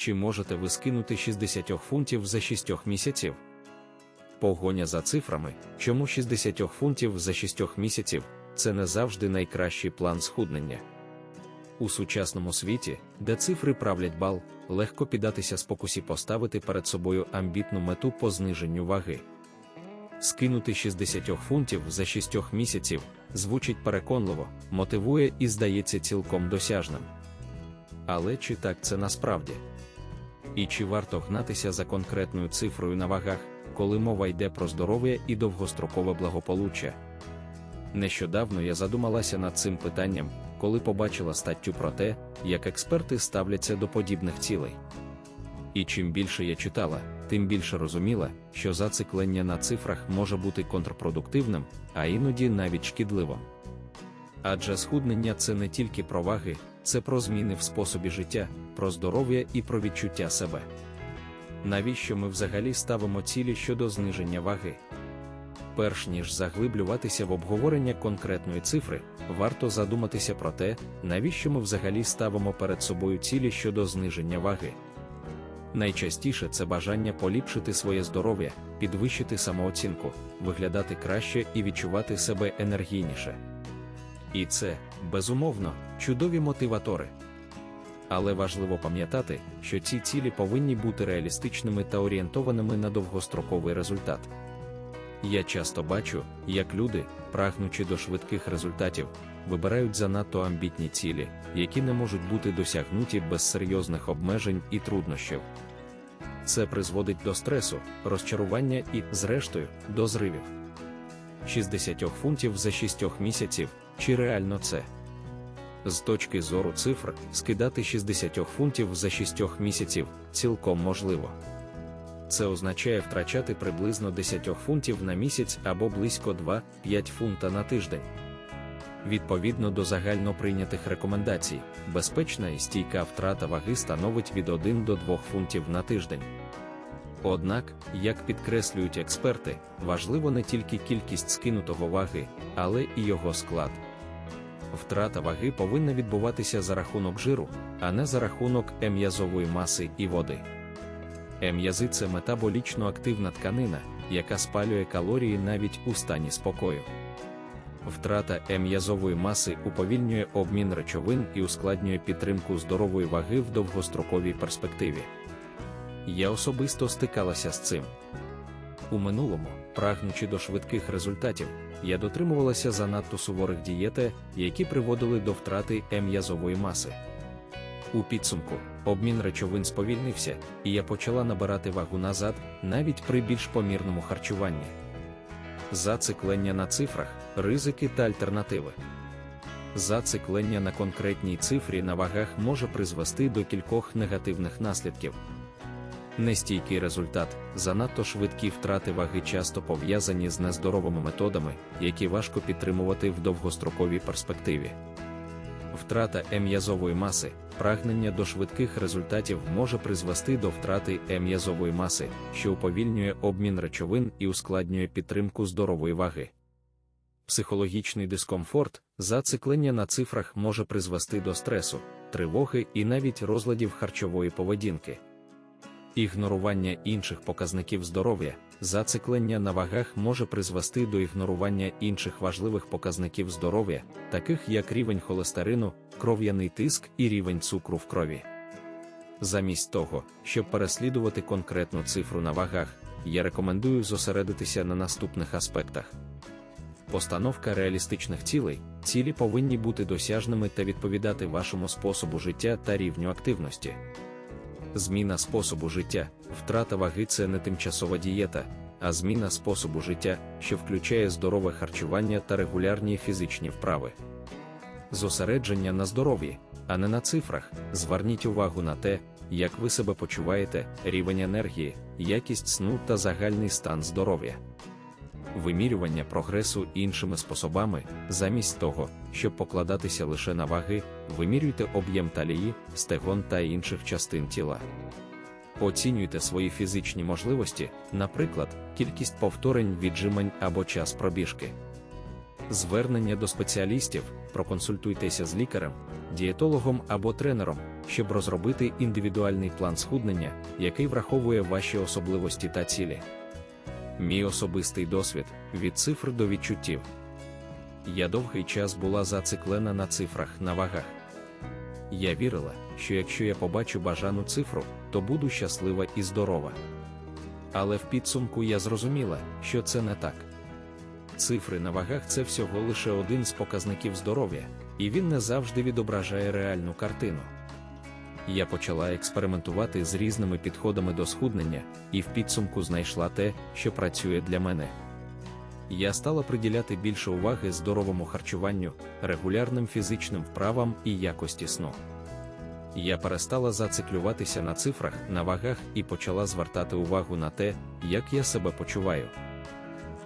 Чи можете ви скинути 60 фунтів за 6 місяців? Погоня за цифрами, чому 60 фунтів за 6 місяців це не завжди найкращий план схуднення. У сучасному світі, де цифри правлять бал, легко піддатися спокусі поставити перед собою амбітну мету по зниженню ваги. Скинути 60 фунтів за 6 місяців звучить переконливо, мотивує і здається цілком досяжним. Але чи так це насправді? І чи варто гнатися за конкретною цифрою на вагах, коли мова йде про здоров'я і довгострокове благополуччя? Нещодавно я задумалася над цим питанням, коли побачила статтю про те, як експерти ставляться до подібних цілей. І чим більше я читала, тим більше розуміла, що зациклення на цифрах може бути контрпродуктивним, а іноді навіть шкідливим. Адже схуднення це не тільки про ваги, це про зміни в способі життя, про здоров'я і про відчуття себе. Навіщо ми взагалі ставимо цілі щодо зниження ваги? Перш ніж заглиблюватися в обговорення конкретної цифри, варто задуматися про те, навіщо ми взагалі ставимо перед собою цілі щодо зниження ваги. Найчастіше це бажання поліпшити своє здоров'я, підвищити самооцінку, виглядати краще і відчувати себе енергійніше. І це, безумовно, чудові мотиватори. Але важливо пам'ятати, що ці цілі повинні бути реалістичними та орієнтованими на довгостроковий результат. Я часто бачу, як люди, прагнучи до швидких результатів, вибирають занадто амбітні цілі, які не можуть бути досягнуті без серйозних обмежень і труднощів. Це призводить до стресу, розчарування і, зрештою, до зривів. 60 фунтів за 6 місяців, чи реально це? З точки зору цифр, скидати 60 фунтів за 6 місяців цілком можливо. Це означає втрачати приблизно 10 фунтів на місяць або близько 2-5 фунта на тиждень. Відповідно до загально прийнятих рекомендацій, безпечна і стійка втрата ваги становить від 1 до 2 фунтів на тиждень. Однак, як підкреслюють експерти, важливо не тільки кількість скинутого ваги, але і його склад. Втрата ваги повинна відбуватися за рахунок жиру, а не за рахунок ем'язової маси і води. Ем'язи це метаболічно активна тканина, яка спалює калорії навіть у стані спокою. Втрата ем'язової маси уповільнює обмін речовин і ускладнює підтримку здорової ваги в довгостроковій перспективі. Я особисто стикалася з цим. У минулому, прагнучи до швидких результатів, я дотримувалася занадто суворих дієти, які приводили до втрати ем'язової маси. У підсумку, обмін речовин сповільнився, і я почала набирати вагу назад, навіть при більш помірному харчуванні. Зациклення на цифрах, ризики та альтернативи. Зациклення на конкретній цифрі на вагах може призвести до кількох негативних наслідків. Нестійкий результат, занадто швидкі втрати ваги часто пов'язані з нездоровими методами, які важко підтримувати в довгостроковій перспективі. Втрата ем'язової маси, прагнення до швидких результатів може призвести до втрати ем'язової маси, що уповільнює обмін речовин і ускладнює підтримку здорової ваги. Психологічний дискомфорт, зациклення на цифрах може призвести до стресу, тривоги і навіть розладів харчової поведінки. Ігнорування інших показників здоров'я, зациклення на вагах може призвести до ігнорування інших важливих показників здоров'я, таких як рівень холестерину, кров'яний тиск і рівень цукру в крові. Замість того, щоб переслідувати конкретну цифру на вагах, я рекомендую зосередитися на наступних аспектах. Постановка реалістичних цілей, цілі повинні бути досяжними та відповідати вашому способу життя та рівню активності. Зміна способу життя, втрата ваги це не тимчасова дієта, а зміна способу життя, що включає здорове харчування та регулярні фізичні вправи. Зосередження на здоров'ї, а не на цифрах. Зверніть увагу на те, як ви себе почуваєте, рівень енергії, якість сну та загальний стан здоров'я. Вимірювання прогресу іншими способами, замість того, щоб покладатися лише на ваги, вимірюйте об'єм талії, стегон та інших частин тіла. Оцінюйте свої фізичні можливості, наприклад, кількість повторень віджимань або час пробіжки. Звернення до спеціалістів, проконсультуйтеся з лікарем, дієтологом або тренером, щоб розробити індивідуальний план схуднення, який враховує ваші особливості та цілі. Мій особистий досвід від цифр до відчуттів. Я довгий час була зациклена на цифрах на вагах. Я вірила, що якщо я побачу бажану цифру, то буду щаслива і здорова. Але в підсумку я зрозуміла, що це не так. Цифри на вагах це всього лише один з показників здоров'я, і він не завжди відображає реальну картину. Я почала експериментувати з різними підходами до схуднення, і в підсумку знайшла те, що працює для мене. Я стала приділяти більше уваги здоровому харчуванню, регулярним фізичним вправам і якості сну. Я перестала зациклюватися на цифрах, на вагах і почала звертати увагу на те, як я себе почуваю.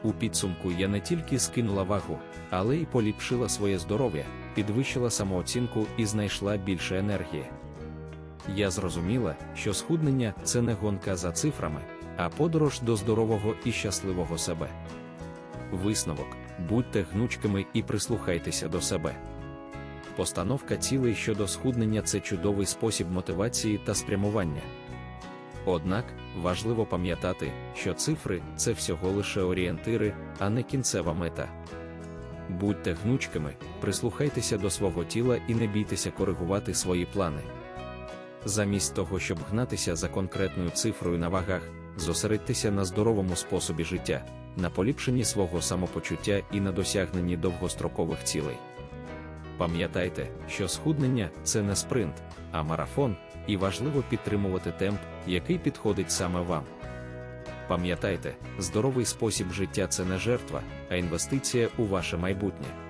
У підсумку я не тільки скинула вагу, але й поліпшила своє здоров'я, підвищила самооцінку і знайшла більше енергії. Я зрозуміла, що схуднення це не гонка за цифрами, а подорож до здорового і щасливого себе. Висновок будьте гнучкими і прислухайтеся до себе. Постановка цілей щодо схуднення це чудовий спосіб мотивації та спрямування. Однак важливо пам'ятати, що цифри це всього лише орієнтири, а не кінцева мета. Будьте гнучкими, прислухайтеся до свого тіла і не бійтеся коригувати свої плани. Замість того, щоб гнатися за конкретною цифрою на вагах, зосередьтеся на здоровому способі життя, на поліпшенні свого самопочуття і на досягненні довгострокових цілей. Пам'ятайте, що схуднення це не спринт, а марафон, і важливо підтримувати темп, який підходить саме вам. Пам'ятайте, здоровий спосіб життя це не жертва, а інвестиція у ваше майбутнє.